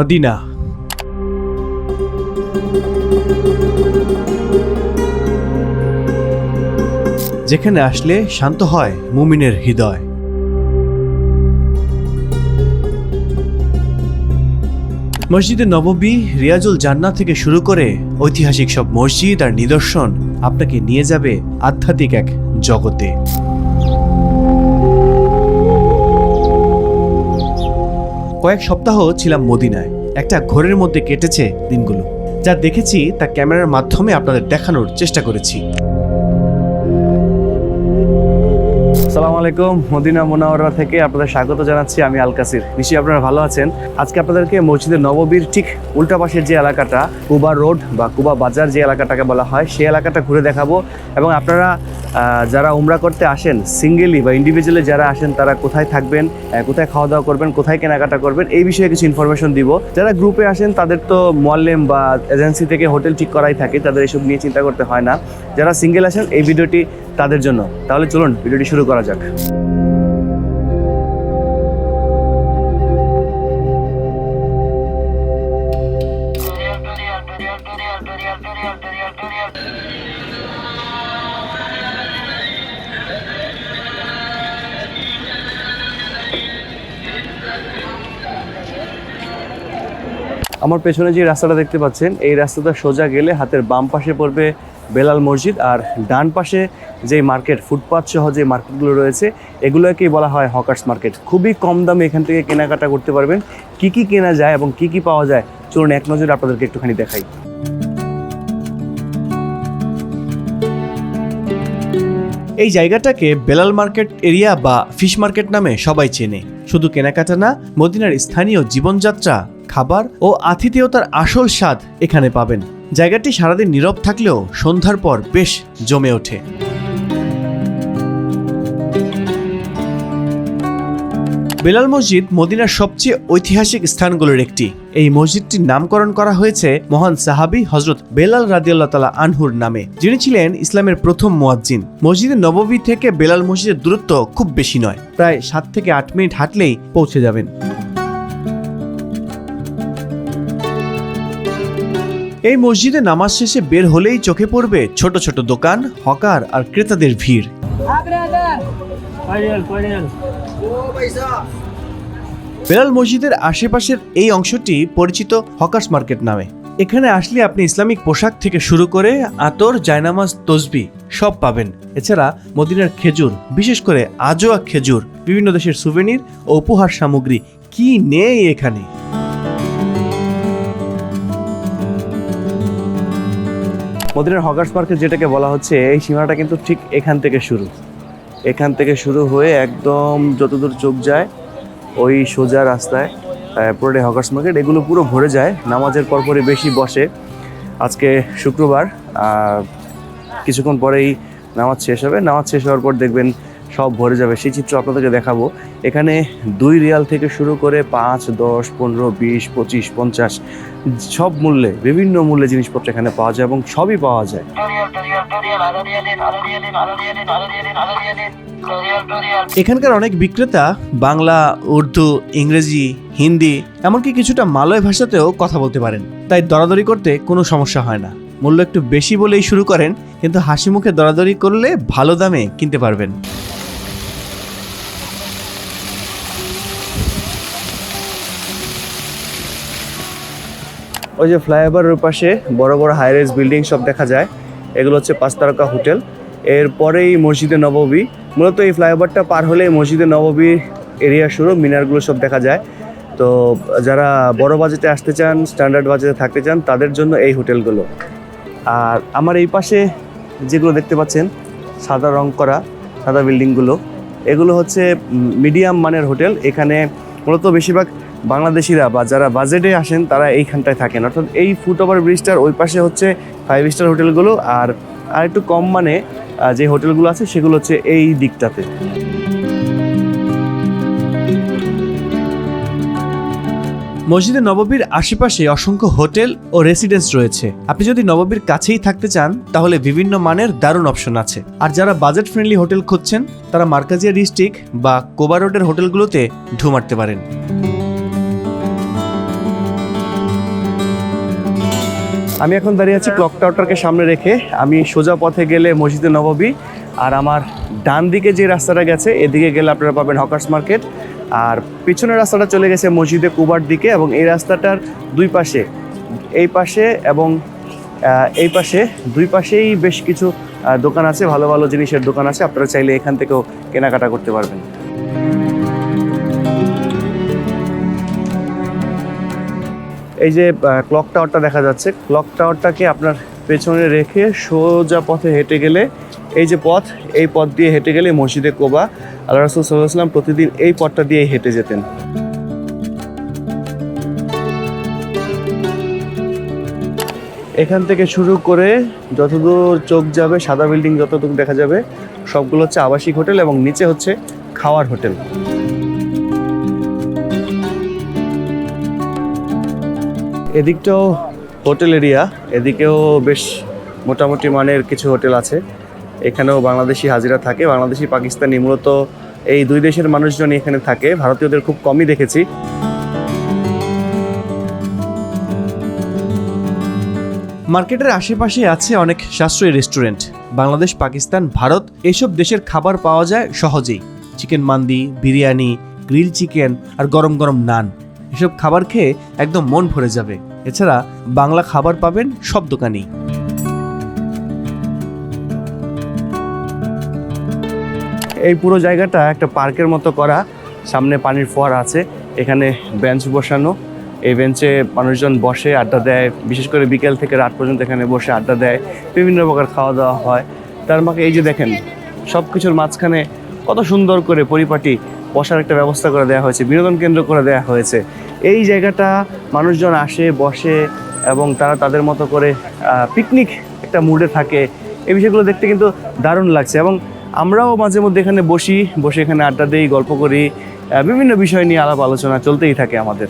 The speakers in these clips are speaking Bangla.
মদিনা। যেখানে আসলে শান্ত হয় মুমিনের হৃদয়। মসজিদে নববী রিয়াজুল জান্নাহ থেকে শুরু করে ঐতিহাসিক সব মসজিদ আর নিদর্শন আপনাকে নিয়ে যাবে আধ্যাত্মিক এক জগতে। কয়েক সপ্তাহ ছিলাম মদিনায়। একটা ঘোরের মধ্যে কেটেছে দিনগুলো। যা দেখেছি তা ক্যামেরার মাধ্যমে আপনাদের দেখানোর চেষ্টা করেছি। সালাম আলাইকুম, মদিনা মোনাওয়ারা থেকে আপনাদের স্বাগত জানাচ্ছি আমি আল কাসির। নিশ্চয়ই আপনারা ভালো আছেন? আজকে আপনাদেরকে মসজিদের নববীর ঠিক উল্টা পাশের যে এলাকাটা, কুবা রোড বা কুবা বাজার যে এলাকাটাকে বলা হয়, সেই এলাকাটা ঘুরে দেখাবো। এবং আপনারা যারা উমরা করতে আসেন সিঙ্গেলি বা ইন্ডিভিজুয়ালি যারা আসেন, তারা কোথায় থাকবেন কোথায় খাওয়া দাওয়া করবেন, কোথায় কেনাকাটা করবেন, এই বিষয়ে কিছু ইনফরমেশন দিব। যারা গ্রুপে আসেন, তাদের তো মল্লেম বা এজেন্সি থেকে হোটেল ঠিক করাই থাকে, তাদের এসব নিয়ে চিন্তা করতে হয় না। যারা সিঙ্গেল আসেন, এই ভিডিওটি তাদের জন্য। তাহলে চলুন ভিডিওটি শুরু করা যাক। আমার পেছনে যে রাস্তাটা দেখতে পাচ্ছেন, এই রাস্তাটা সোজা গেলে হাতের বাম পাশে পড়বে বেলাল মসজিদ আর ডান পাশে যে মার্কেট ফুটপাথ সহ যে মার্কেটগুলো রয়েছে, এগুলোকেই বলা হয় হকার্স মার্কেট। খুবই কম দামে এখান থেকে কেনাকাটা করতে পারবেন। কি কি কেনা যায় এবং কি কি পাওয়া যায়, চলুন এক নজরে আপনাদেরকে একটুখানি দেখাই। এই জায়গাটাকে বেলাল মার্কেট এরিয়া বা ফিশ মার্কেট নামে সবাই চেনে। শুধু কেনাকাটা না, মদিনার স্থানীয় জীবনযাত্রা খাবার ও আতিথেয়তার আসল স্বাদ এখানে পাবেন। জায়গাটি সারাদিন নীরব থাকলেও সন্ধ্যার পর বেশ জমে ওঠে। বেলাল মসজিদ মদিনার সবচেয়ে ঐতিহাসিক স্থানগুলোর একটি। এই মসজিদটির নামকরণ করা হয়েছে মহান সাহাবী হজরত বেলাল রাদিয়াল্লাহ তালা আনহুর নামে, যিনি ছিলেন ইসলামের প্রথম মোয়াজ্জিন। মসজিদের নববী থেকে বেলাল মসজিদের দূরত্ব খুব বেশি নয়, প্রায় সাত থেকে আট মিনিট হাঁটলেই পৌঁছে যাবেন। এই মসজিদে নামাজ শেষে বের হলেই চোখে পড়বে ছোট ছোট দোকান হকার আর ক্রেতাদের ভিড়। বেলাল মসজিদের আশেপাশের এই অংশটি পরিচিত হকার্স মার্কেট নামে। এখানে আসলে আপনি ইসলামিক পোশাক থেকে শুরু করে আতর জায়নামাজ তসবি সব পাবেন। এছাড়া মদিনার খেজুর বিশেষ করে আজোয়া খেজুর বিভিন্ন দেশের সুভেনির ও উপহার সামগ্রী। কি নেই এখানে? মদিনার হকার্স মার্কেট যেটাকে বলা হচ্ছে, এই সীমানাটা কিন্তু ঠিক এখান থেকে শুরু। এখান থেকে শুরু হয়ে একদম যতদূর চোখ যায়, ওই সোজা রাস্তায় পুরোটাই হকার্স মার্কেট। এগুলো পুরো ভরে যায়, নামাজের পরপরই বেশি বসে। আজকে শুক্রবার কিছুক্ষণ পরেই নামাজ শেষ হবে। নামাজ শেষ হওয়ার পর দেখবেন সব ভরে যাবে। সেই চিত্র আপনাদেরকে দেখাবো। এখানে দুই রিয়াল থেকে শুরু করে পাঁচ, দশ, পনেরো, বিশ, পঁচিশ, পঞ্চাশ, সব মূল্যে, বিভিন্ন মূল্যে জিনিসপত্র এখানে পাওয়া যায় এবং সবই পাওয়া যায়। এখানকার অনেক বিক্রেতা বাংলা, উর্দু, ইংরেজি, হিন্দি, এমনকি কিছুটা মালয় ভাষাতেও কথা বলতে পারেন। তাই দরাদরি করতে কোনো সমস্যা হয় না। মূল্য একটু বেশি বলেই শুরু করেন, কিন্তু হাসি মুখে দরাদরি করলে ভালো দামে কিনতে পারবেন। ওই যে ফ্লাইওভারের পাশে বড় বড় হাইরেজ বিল্ডিং সব দেখা যায়। এগুলো হচ্ছে পাঁচ তারকা হোটেল। এরপরেই মসজিদে নববী মূলত এই ফ্লাইওভারটা পার হলে মসজিদে নববী এরিয়া শুরু, মিনারগুলো সব দেখা যায়। তো যারা বড় বাজেটে আসতে চান স্ট্যান্ডার্ড বাজেটে থাকতে চান, তাদের জন্য এই হোটেলগুলো। আর আমার এই পাশে যেগুলো দেখতে পাচ্ছেন, সাদা রং করা, সাদা বিল্ডিংগুলো এগুলো হচ্ছে মিডিয়াম মানের হোটেল। এখানে মূলত বেশিরভাগ বাংলাদেশিরা বা যারা বাজেটে আসেন, তারা এইখানটায় থাকেন। অর্থাৎ এই ফুট ওভার ব্রিজটার ওই পাশে হচ্ছে ফাইভ স্টার হোটেলগুলো আর আর একটু কম মানে যে হোটেলগুলো আছে, সেগুলো হচ্ছে এই দিকটাতে। মসজিদে নববীর আশেপাশে অসংখ্য হোটেল ও রেসিডেন্স রয়েছে। আপনি যদি নববীর কাছেই থাকতে চান, তাহলে বিভিন্ন মানের দারুণ অপশন আছে। আর যারা বাজেট ফ্রেন্ডলি হোটেল খুঁজছেন, তারা মার্কাজিয়া ডিস্ট্রিক্ট বা কোবা রোডের হোটেলগুলোতে ঢু মারতে পারেন। আমি এখন দাঁড়িয়ে আছি ক্লক টাওয়ারটাকে সামনে রেখে। আমি সোজা পথে গেলে মসজিদে নববী আর আমার ডান দিকে যে রাস্তাটা গেছে, এদিকে গেলে আপনারা পাবেন হকার্স মার্কেট। আর পিছনের রাস্তাটা চলে গেছে মসজিদে কুবার দিকে এবং এই রাস্তাটার দুই পাশে, এই পাশে এবং এই পাশে, দুই পাশেই বেশ কিছু দোকান আছে, ভালো ভালো জিনিসের দোকান আছে। আপনারা চাইলে এখান থেকেও কেনাকাটা করতে পারবেন। এই যে ক্লক টাওয়ারটা দেখা যাচ্ছে। ক্লক টাওয়ারটাকে আপনার পেছনে রেখে সোজা পথে হেঁটে গেলে, এই যে পথ, এই পথ দিয়ে হেঁটে গেলে মসজিদে কোবা। আল্লাহ রসুল সাল্লাহাম প্রতিদিন এই পথটা দিয়েই হেঁটে যেতেন। এখান থেকে শুরু করে যতদূর চোখ যাবে, সাদা বিল্ডিং যতদূর দেখা যাবে, সবগুলো হচ্ছে আবাসিক হোটেল এবং নিচে হচ্ছে খাওয়ার হোটেল। এদিকটাও হোটেল এরিয়া, এদিকেও বেশ মোটামুটি মানের কিছু হোটেল আছে। এখানেও বাংলাদেশি হাজিরা থাকে, বাংলাদেশি, পাকিস্তানি, মূলত এই দুই দেশের মানুষজনই এখানে থাকে। ভারতীয়দের খুব কমই দেখেছি। মার্কেটের আশেপাশে আছে অনেক সাশ্রয়ী রেস্টুরেন্ট। বাংলাদেশ, পাকিস্তান, ভারত, এসব দেশের খাবার পাওয়া যায় সহজেই। চিকেন মান্দি, বিরিয়ানি, গ্রিল চিকেন আর গরম গরম নান। এসব খাবার খেয়ে একদম মন ভরে যাবে। এছাড়া বাংলা খাবার পাবেন সব দোকানেই। এই পুরো জায়গাটা একটা পার্কের মতো করা। সামনে পানির ফোয়ারা আছে, এখানে বেঞ্চ বসানো। এই বেঞ্চে মানুষজন বসে আড্ডা দেয়, বিশেষ করে বিকেল থেকে রাত পর্যন্ত এখানে বসে আড্ডা দেয়। বিভিন্ন প্রকার খাওয়া দাওয়া হয়। তার মাকে এই যে দেখেন সব কিছুর মাঝখানে কত সুন্দর করে পরিপাটি বসার একটা ব্যবস্থা করে দেওয়া হয়েছে, বিনোদন কেন্দ্র করে দেওয়া হয়েছে। এই জায়গাটা মানুষজন আসে, বসে এবং তারা তাদের মতো করে পিকনিক একটা মুডে থাকে। এই বিষয়গুলো দেখতে কিন্তু দারুণ লাগছে এবং আমরাও মাঝে মধ্যে এখানে বসি, বসে এখানে আড্ডা দিই, গল্প করি বিভিন্ন বিষয় নিয়ে আলাপ আলোচনা চলতেই থাকে আমাদের।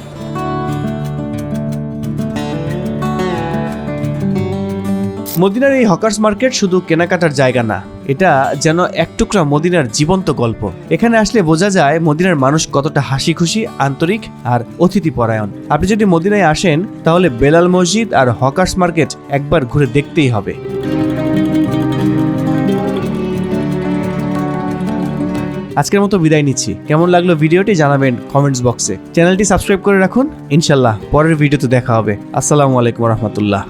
মদিনার এই হকার্স মার্কেট শুধু কেনাকাটার জায়গা না এটা যেন এক টুকরা মদিনার জীবন্ত গল্প। এখানে আসলে বোঝা যায় মদিনার মানুষ কতটা হাসি খুশি, আন্তরিক আর অতিথি পরায়ণ আপনি যদি মদিনায় আসেন, তাহলে বেলাল মসজিদ আর হকার্স মার্কেট একবার ঘুরে দেখতেই হবে। আজকের মতো বিদায় নিচ্ছি। কেমন লাগল ভিডিওটি জানাবেন কমেন্টস বক্সে। চ্যানেলটি সাবস্ক্রাইব করে রাখুন। ইনশাল্লাহ পরের ভিডিওতে দেখা হবে। আসসালামু আলাইকুম রহমতুল্লাহ।